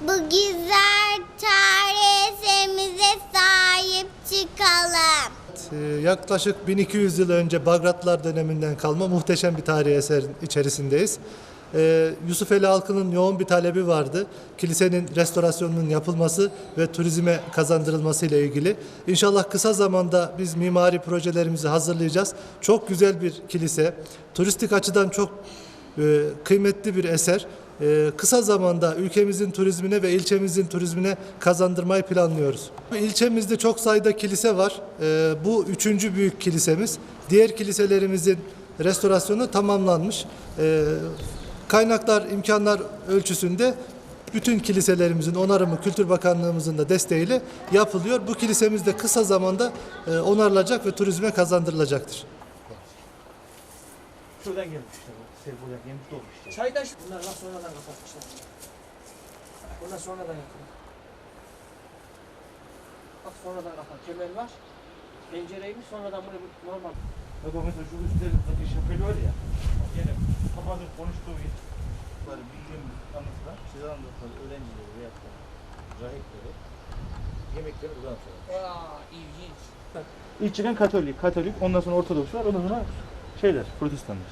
Bu güzel çaresemize sahip çıkalım. Ee, Yaklaşık 1200 yıl önce Bagratlar döneminden kalma muhteşem bir tarihi eser içerisindeyiz. Ee, Yusufeli halkının yoğun bir talebi vardı. Kilisenin restorasyonunun yapılması ve turizme kazandırılması ile ilgili. İnşallah kısa zamanda biz mimari projelerimizi hazırlayacağız. Çok güzel bir kilise. Turistik açıdan çok e, kıymetli bir eser. E, kısa zamanda ülkemizin turizmine ve ilçemizin turizmine kazandırmayı planlıyoruz. İlçemizde çok sayıda kilise var. E, bu üçüncü büyük kilisemiz. Diğer kiliselerimizin restorasyonu tamamlanmış. E, kaynaklar, imkanlar ölçüsünde bütün kiliselerimizin onarımı Kültür Bakanlığımızın da desteğiyle yapılıyor. Bu kilisemiz de kısa zamanda e, onarılacak ve turizme kazandırılacaktır. Şuradan gelmişler. Seyfullah yemiş olmuşlar. Çaydaş bunlar lan sonradan kapatmışlar. Bunlar sonradan yapıldı. Bak sonradan kapat. Kemer var. Pencereymiş sonradan bunu normal. Bak o mesela şu üstlerindeki şapeli var ya. Yine papazın konuştuğu yer. Bunları bildiğim anlatılar. Size anlatılar. Öğrencileri veya da rahipleri. Yemekleri buradan sonra. Aa ilginç. İlk çıkan Katolik, Katolik, ondan sonra Ortodoks var, ondan sonra şeyler, Protestanlar.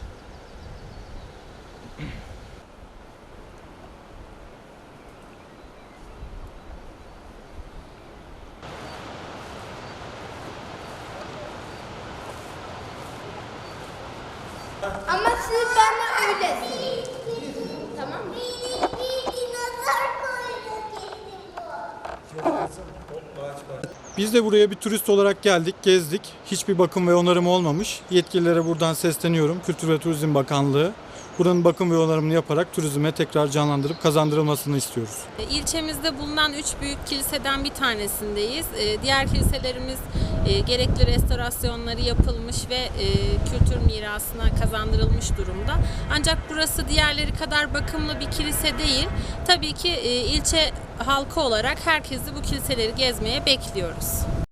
Ama siz bana öyle Biz de buraya bir turist olarak geldik, gezdik. Hiçbir bakım ve onarım olmamış. Yetkililere buradan sesleniyorum. Kültür ve Turizm Bakanlığı buranın bakım ve onarımını yaparak turizme tekrar canlandırıp kazandırılmasını istiyoruz. İlçemizde bulunan üç büyük kiliseden bir tanesindeyiz. Ee, Diğer kiliselerimiz e, gerekli restorasyonları yapılmış ve e, kültür mirasına kazandırılmış durumda. Ancak burası diğerleri kadar bakımlı bir kilise değil. Tabii ki e, ilçe halkı olarak herkesi bu kiliseleri gezmeye bekliyoruz.